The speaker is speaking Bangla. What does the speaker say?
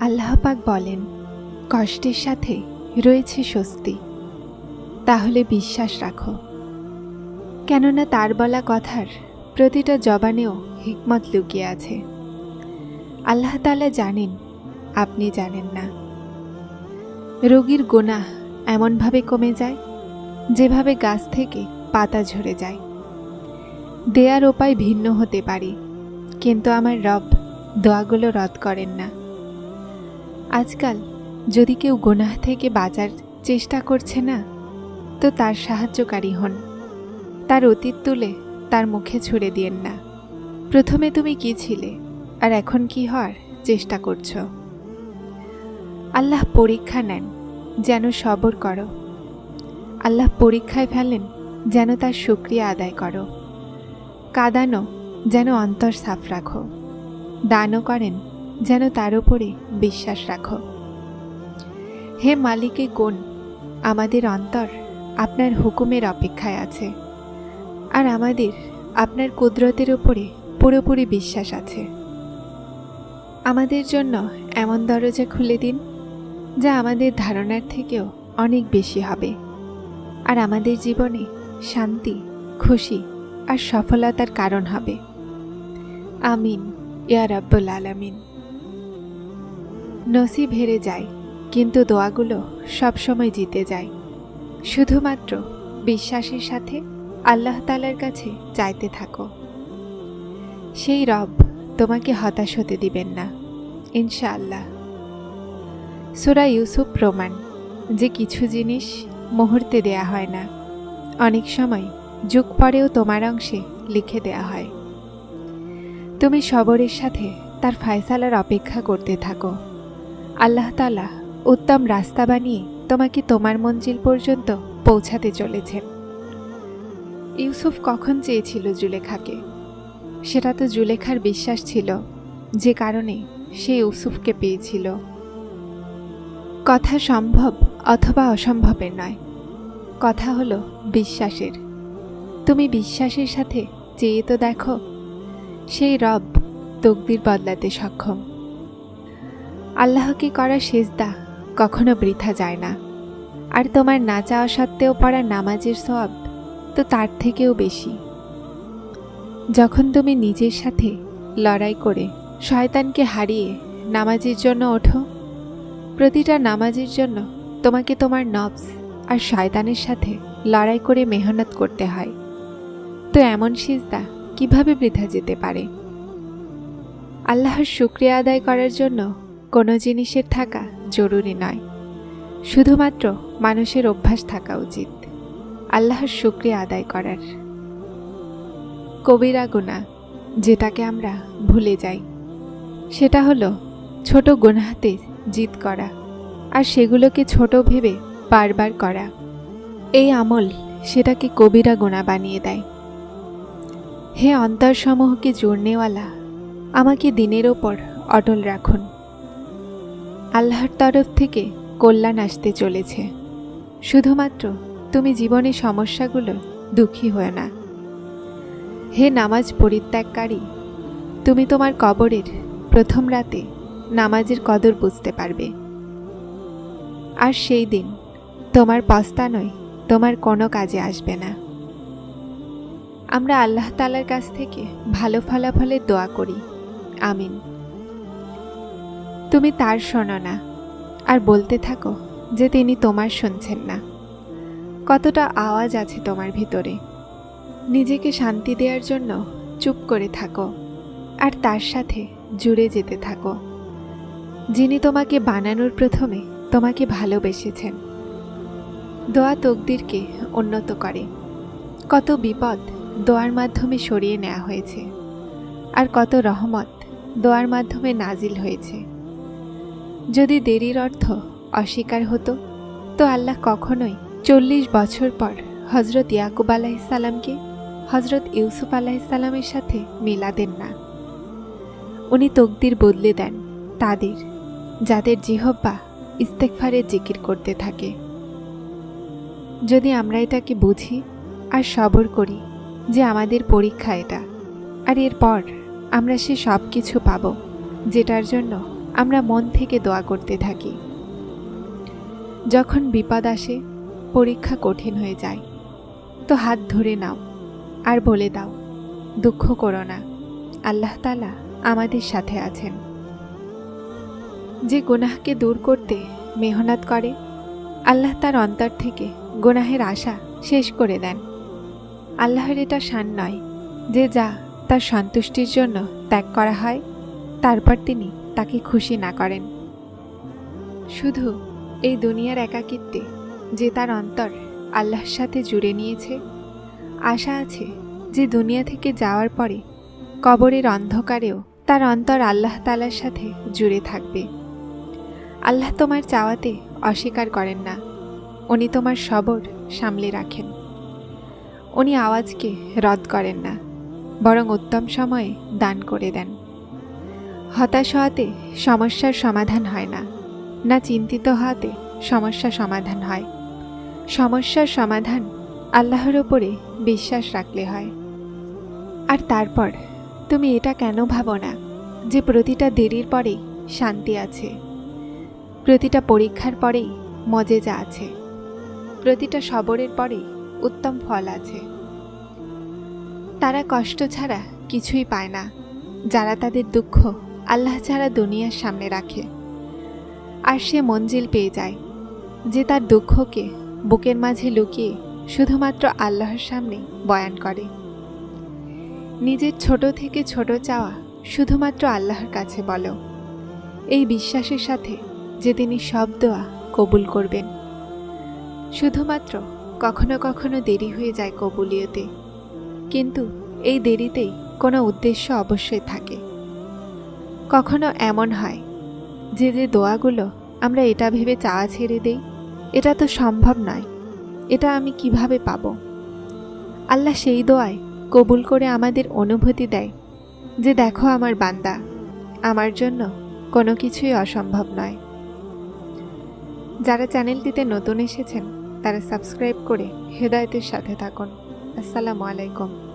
আল্লাহ পাক বলেন, কষ্টের সাথে রয়েছে স্বস্তি। তাহলে বিশ্বাস রাখো। কেননা তার বলা কথার প্রতিটা জবানেও হিকমত লুকিয়ে আছে। আল্লাহ তালা জানেন, আপনি জানেন না। রোগীর গোনা এমনভাবে কমে যায়, যেভাবে গাছ থেকে পাতা ঝরে যায়। দেয়ার উপায় ভিন্ন হতে পারে, কিন্তু আমার রব দোয়াগুলো রদ করেন না। আজকাল যদি কেউ গোনাহ থেকে বাঁচার চেষ্টা করছে না, তো তার সাহায্যকারী হন। তার অতীত তুলে তার মুখে ছুড়ে দিয়েন না। প্রথমে তুমি কি ছিলে, আর এখন কি হওয়ার চেষ্টা করছ? আল্লাহ পরীক্ষা নেন, যেন সবর করো। আল্লাহ পরীক্ষায় ফেলেন, যেন তার শুক্রিয়া আদায় করো। কাদানো, যেন অন্তর সাফ রাখো। দানও করেন যেন তার উপরে বিশ্বাস রাখো। হে মালিকে কোন আমাদের অন্তর আপনার হুকুমের অপেক্ষায় আছে, আর আমাদের আপনার কুদরতের উপরে পুরোপুরি বিশ্বাস আছে। আমাদের জন্য এমন দরজা খুলে দিন, যা আমাদের ধারণার থেকেও অনেক বেশি হবে, আর আমাদের জীবনে শান্তি, খুশি আর সফলতার কারণ হবে। আমিন, ইয়া রাব্বুল আলামিন। নসিব হেরে যায়, কিন্তু দোয়াগুলো সবসময় জিতে যায়। শুধুমাত্র বিশ্বাসের সাথে আল্লাহ তালার কাছে চাইতে থাকো। সেই রব তোমাকে হতাশ হতে দিবেন না, ইনশাআল্লাহ। সুরা ইউসুফ প্রমাণ, যে কিছু জিনিস মুহূর্তে দেয়া হয় না, অনেক সময় যুগ পরেও তোমার অংশে লিখে দেয়া হয়। তুমি সবরের সাথে তার ফায়সালার অপেক্ষা করতে থাকো। আল্লাহ তালা উত্তম রাস্তা বানিয়ে তোমাকে তোমার মঞ্জিল পর্যন্ত পৌঁছাতে চলেছেন। ইউসুফ কখন চেয়েছিল জুলেখাকে? সেটা তো জুলেখার বিশ্বাস ছিল, যে কারণে সে ইউসুফকে পেয়েছিল। কথা সম্ভব অথবা অসম্ভবের নয়, কথা হলো বিশ্বাসের। তুমি বিশ্বাসের সাথে চেয়ে তো দেখো, সেই রব তকদির বদলাতে সক্ষম। আল্লাহকে করা সেজদা কখনো বৃথা যায় না। আর তোমার না চাওয়া সত্ত্বেও পড়া নামাজের সব তো তার থেকেও বেশি। যখন তুমি নিজের সাথে লড়াই করে শয়তানকে হারিয়ে নামাজের জন্য ওঠো, প্রতিটা নামাজের জন্য তোমাকে তোমার নবস আর শয়তানের সাথে লড়াই করে মেহনত করতে হয়। তো এমন সিজদা কীভাবে বৃথা যেতে পারে? আল্লাহর শুক্রিয়া আদায় করার জন্য কোনো জিনিসের থাকা জরুরি নয়। শুধুমাত্র মানুষের অভ্যাস থাকা উচিত। আল্লাহর শুক্রিয়া আদায় করার। কবিরা গুণা যেটাকে আমরা ভুলে যাই। সেটা হলো ছোট গুনাহাতে জিত করা আর সেগুলোকে ছোট ভেবে বারবার করা। এই আমল সেটাকে কবিরা গোনা বানিয়ে দেয়। হে অন্তরসমূহকে জোড়নেওয়ালা আমাকে দিনের ওপর অটল রাখুন। আল্লাহর তরফ থেকে কল্যাণ আসতে চলেছে। শুধুমাত্র তুমি জীবনে সমস্যাগুলো দুঃখী হয়ে না। হে নামাজ পরিত্যাগকারী, তুমি তোমার কবরের প্রথম রাতে নামাজের কদর বুঝতে পারবে। আর সেই দিন তোমার পস্তানই তোমার কোনো কাজে আসবে না। আমরা আল্লাহ তালার কাছ থেকে ভালো ফলাফলের দোয়া করি। আমিন। তুমি তার শোনো না। আর বলতে থাকো যে তিনি তোমার শুনছেন না। কতটা আওয়াজ আছে তোমার ভিতরে। নিজেকে শান্তি দেওয়ার জন্য চুপ করে থাকো। আর তার সাথে জুড়ে যেতে থাকো। যিনি তোমাকে বানানোর প্রথমে তোমাকে ভালোবেসেছেন। দোয়া তকদিরকে উন্নত করে। কত বিপদ দোয়ার মাধ্যমে সরিয়ে নেওয়া হয়েছে। আর কত রহমত দোয়ার মাধ্যমে নাজিল হয়েছে। যদি দেরির অর্থ অস্বীকার হতো, তো আল্লাহ কখনোই চল্লিশ বছর পর হজরত ইয়াকুব আলাহিসাল্লামকে হজরত ইউসুফ আলাহিসাল্লামের সাথে মেলাদেন না। উনি তকদির বদলে দেন তাদের, যাদের জিহব্বা ইস্তেকফারের জিকির করতে থাকে। যদি আমরা এটাকে বুঝি আর সবর করি যে আমাদের পরীক্ষা এটা, আর এরপর আমরা সে সব কিছু পাব, যেটার জন্য আমরা মন থেকে দোয়া করতে থাকি। যখন বিপদ আসে, পরীক্ষা কঠিন হয়ে যায়। তো হাত ধরে নাও আর বলে দাও, দুঃখ করো না, আল্লাহ তালা আমাদের সাথে আছেন। যে গুনাহকে দূর করতে মেহনত করে, আল্লাহ তার অন্তর থেকে গুনাহের আশা শেষ করে দেন। আল্লাহর এটা শান নয় যে যা তার সন্তুষ্টির জন্য ত্যাগ করা হয়, তারপর তিনি তাকে খুশি না করেন। শুধু এই দুনিয়ার একাকিত্বে যে তার অন্তর আল্লাহর সাথে জুড়ে নিয়েছে, আশা আছে যে দুনিয়া থেকে যাওয়ার পরে কবরের অন্ধকারেও তার অন্তর আল্লাহ তালার সাথে জুড়ে থাকবে। আল্লাহ তোমার চাওয়াতে অস্বীকার করেন না, উনি তোমার সবর সামলে রাখেন। উনি আওয়াজকে রদ করেন না, বরং উত্তম সময়ে দান করে দেন। হতাশ হওয়াতে সমস্যার সমাধান হয় না। না চিন্তিত হওয়াতে সমস্যা সমাধান হয়। সমস্যার সমাধান আল্লাহর ওপরে বিশ্বাস রাখলে হয়। আর তারপর তুমি এটা কেন ভাবো না যে প্রতিটা দেরির পরেই শান্তি আছে? প্রতিটা পরীক্ষার পরেই মজেজা আছে। প্রতিটা সবরের পরে উত্তম ফল আছে। তারা কষ্ট ছাড়া কিছুই পায় না। যারা তাদের দুঃখ আল্লাহ ছাড়া দুনিয়ার সামনে রাখে। আর সে মঞ্জিল পেয়ে যায়, যে তার দুঃখকে বুকের মাঝে লুকিয়ে শুধুমাত্র আল্লাহর সামনে বয়ান করে। নিজের ছোট থেকে ছোট চাওয়া শুধুমাত্র আল্লাহর কাছে বলো। এই বিশ্বাসের সাথে যে তিনি সব দোয়া কবুল করবেন। শুধুমাত্র কখনো কখনো দেরি হয়ে যায় কবুলিয়তে, কিন্তু এই দেরিতেই কোনো উদ্দেশ্য অবশ্যই থাকে। কখনো এমন হয় যে যে দোয়াগুলো আমরা এটা ভেবে চাওয়া ছেড়ে দেই, এটা তো সম্ভব নয়। এটা আমি কীভাবে পাব? আল্লাহ সেই দোয়ায় কবুল করে আমাদের অনুভূতি দেয় যে, দেখো আমার বান্দা, আমার জন্য কোনো কিছুই অসম্ভব নয়। যারা চ্যানেলটিতে নতুন এসেছেন, তারা সাবস্ক্রাইব করে হেদায়তের সাথে থাকুন। আসসালামু আলাইকুম।